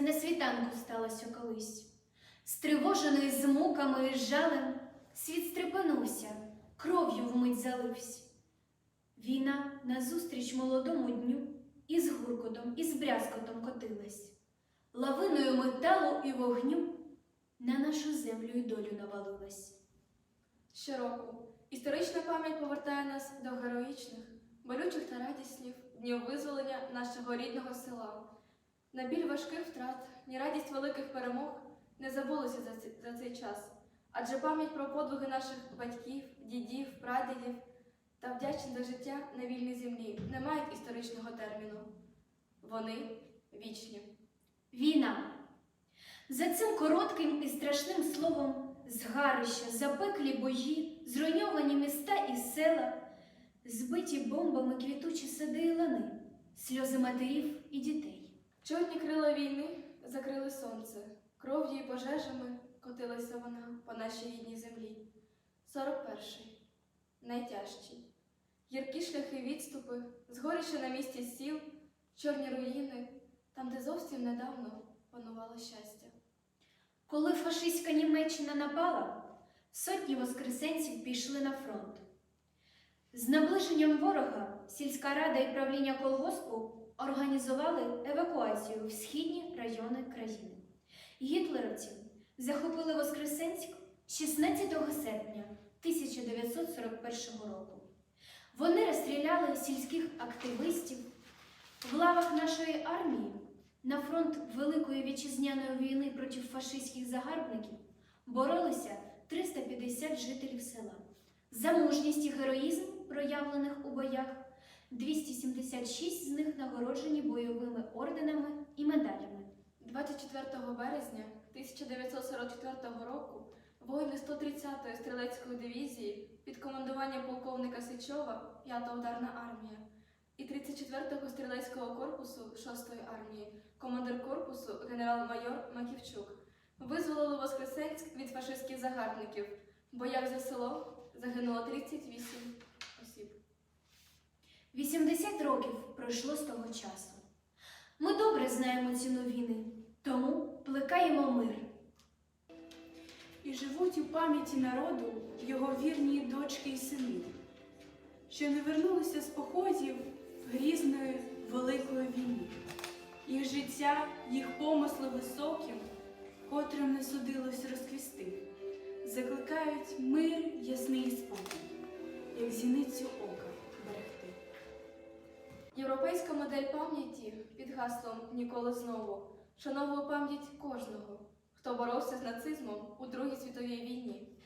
Це на світанку сталося колись. Стривожений з муками і жалем, світ стрепенувся, кров'ю вмить залився. Війна назустріч молодому дню із гуркотом, і з брязкотом котилась. Лавиною металу і вогню на нашу землю і долю навалилась. Щороку історична пам'ять повертає нас до героїчних, болючих та радісних днів визволення нашого рідного села. На біль важких втрат, ні радість великих перемог не забулися за ці- за цей час. Адже пам'ять про подвиги наших батьків, дідів, прадідів та вдячність за життя на вільній землі не мають історичного терміну. Вони вічні. Війна. За цим коротким і страшним словом згарища, запеклі бої, зруйновані міста і села, збиті бомбами квітучі сади і лани, сльози матерів і дітей. Чорні крила війни закрили сонце, кров'ю і пожежами котилася вона по нашій рідній землі. 41-й найтяжчий. Гіркі шляхи відступи, згоріще на місці сіл, чорні руїни, там, де зовсім недавно панувало щастя. Коли фашистська Німеччина напала, сотні воскресенців пішли на фронт. З наближенням ворога сільська рада і правління колгоспу організували евакуацію в східні райони країни. Гітлерівці захопили Воскресенськ 16 серпня 1941 року. Вони розстріляли сільських активистів в лавах нашої армії на фронт Великої вітчизняної війни проти фашистських загарбників боролися 350 жителів села. За мужність і героїзм, проявлених у боях, 276 з них нагороджені бойовими орденами і медалями. 24 березня 1944 року воїни 130-ї стрілецької дивізії під командуванням полковника Сичова, 5-та ударна армія, і 34-го стрілецького корпусу 6-ї армії, командир корпусу генерал-майор Маківчук, визволили Воскресенськ від фашистських загарбників. В боях за село загинуло 38 осіб. 80 років пройшло з того часу. Ми добре знаємо ціну війни, тому плекаємо мир. І живуть у пам'яті народу його вірні дочки і сини, що не вернулися з походів грізної великої війни. Їх життя, їх помисли високим, котрим не судилось розквісти, закликають мир ясний і спокій, як зіницю ока берегти. Європейська модель пам'яті під гаслом Ніколи знову шановує пам'ять кожного, хто боровся з нацизмом у Другій світовій війні.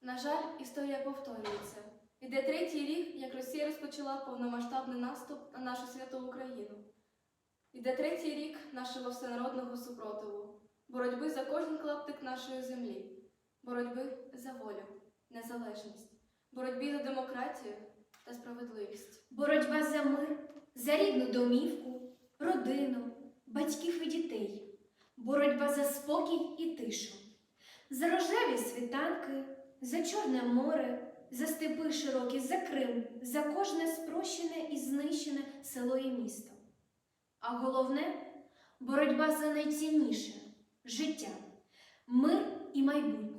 На жаль, історія повторюється. Іде третій рік, як Росія розпочала повномасштабний наступ на нашу святу Україну. Іде третій рік нашого всенародного супротиву, боротьби за кожен клаптик нашої землі, боротьби за волю, незалежність, боротьби за демократію та справедливість. Боротьба за мир, за рідну домівку, родину, батьків і дітей. Боротьба за спокій і тишу. За рожеві світанки, за Чорне море, за степи широкі, за Крим, за кожне спрощене і знищене село і місто. А головне боротьба за найцінніше життя, мир і майбутнє,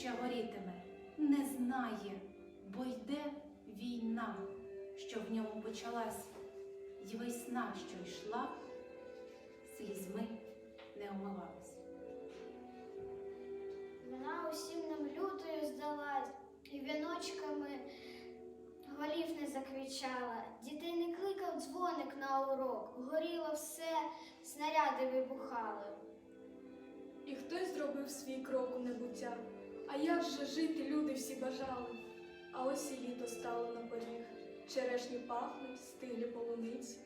ще горітиме, не знає, бо йде війна, що в ньому почалась, й весна, що йшла, слізьми не омивалась. Вона усім нам лютою здалась, і віночками голів не заквічала. Дітей не кликав дзвоник на урок, горіло все, снаряди вибухали. І хтось зробив свій крок у небуття. А як же жити люди всі бажали? А ось і літо стало на поріг. Черешні пахнуть, стилі полуниці.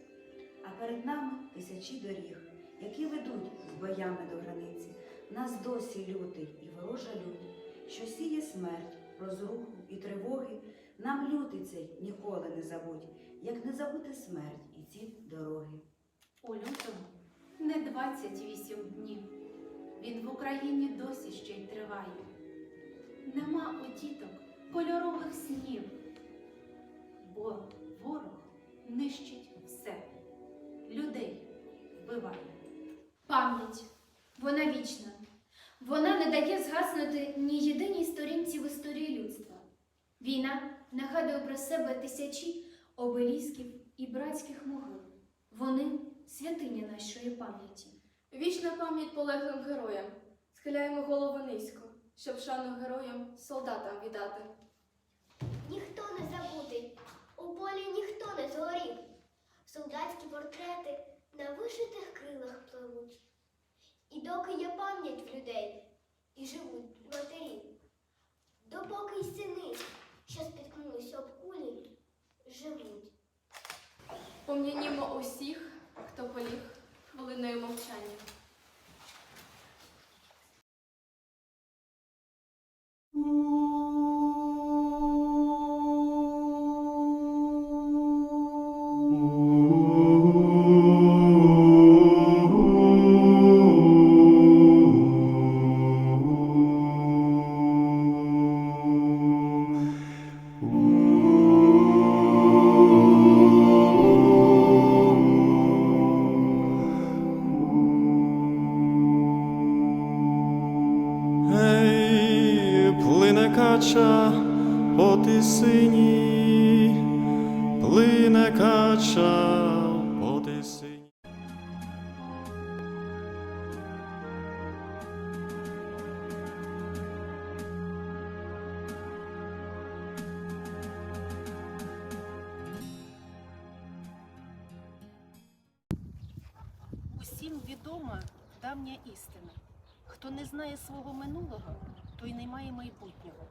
А перед нами тисячі доріг, які ведуть з боями до границі. Нас досі лютий і ворожа лють, що сіє смерть, розруху і тривоги. Нам лютий цей ніколи не забудь, як не забути смерть і ці дороги. У лютому не 28 днів. Він в Україні досі ще й триває. Нема у діток кольорових снів, бо ворог нищить все, людей вбиває. Пам'ять. Вона вічна. Вона не дає згаснути ні єдиній сторінці в історії людства. Війна нагадує про себе тисячі обелісків і братських могил. Вони святиня нашої пам'яті. Вічна пам'ять полеглим героям. Схиляємо голови низько, щоб шану героям солдатам віддати. Ніхто не забутий, у полі ніхто не згорів. Солдатські портрети на вишитих крилах пливуть. І доки є пам'ять в людей, і живуть матері, допоки й сини, що спіткнулися об кулі, живуть. Пом'янімо усіх, хто поліг хвилиною мовчання. Усім відома давня істина. Хто не знає свого минулого, той не має майбутнього.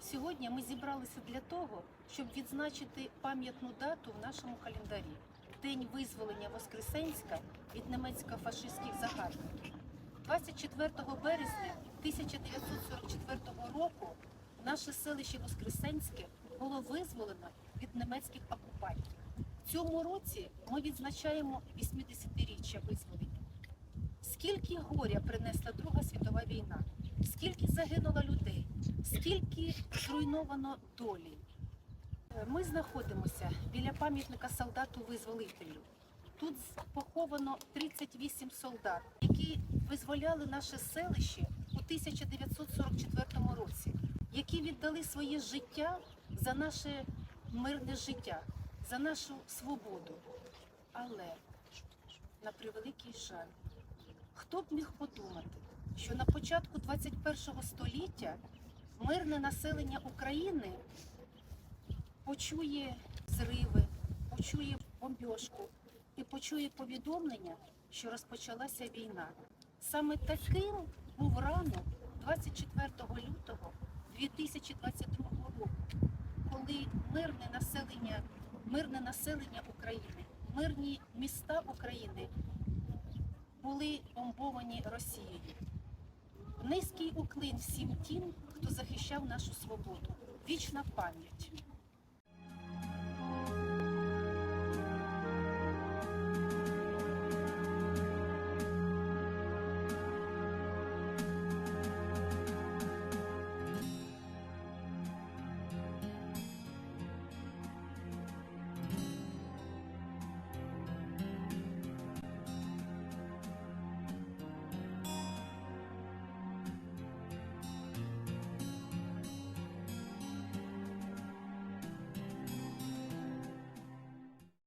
Сьогодні ми зібралися для того, щоб відзначити пам'ятну дату в нашому календарі День визволення Воскресенська від німецько-фашистських загарбників. 24 березня 1944 року наше селище Воскресенське було визволено від німецьких окупантів. В цьому році ми відзначаємо 80-річчя визволення. Скільки горя принесла Друга світова війна, скільки загинуло людей, скільки зруйновано долі. Е, Ми знаходимося біля пам'ятника солдату-визволителю. Тут поховано 38 солдат, які визволяли наше селище у 1944 році, які віддали своє життя за наше мирне життя, за нашу свободу. Але на превеликий жаль, хто б міг подумати, що на початку 21 століття мирне населення України почує зриви, почує бомбьошку і почує повідомлення, що розпочалася війна. Саме таким був ранок 24 лютого 2022 року, коли мирне населення, мирне населення України, мирні міста України були бомбовані Росією. Низький уклин всім тим, хто захищав нашу свободу. Вічна пам'ять.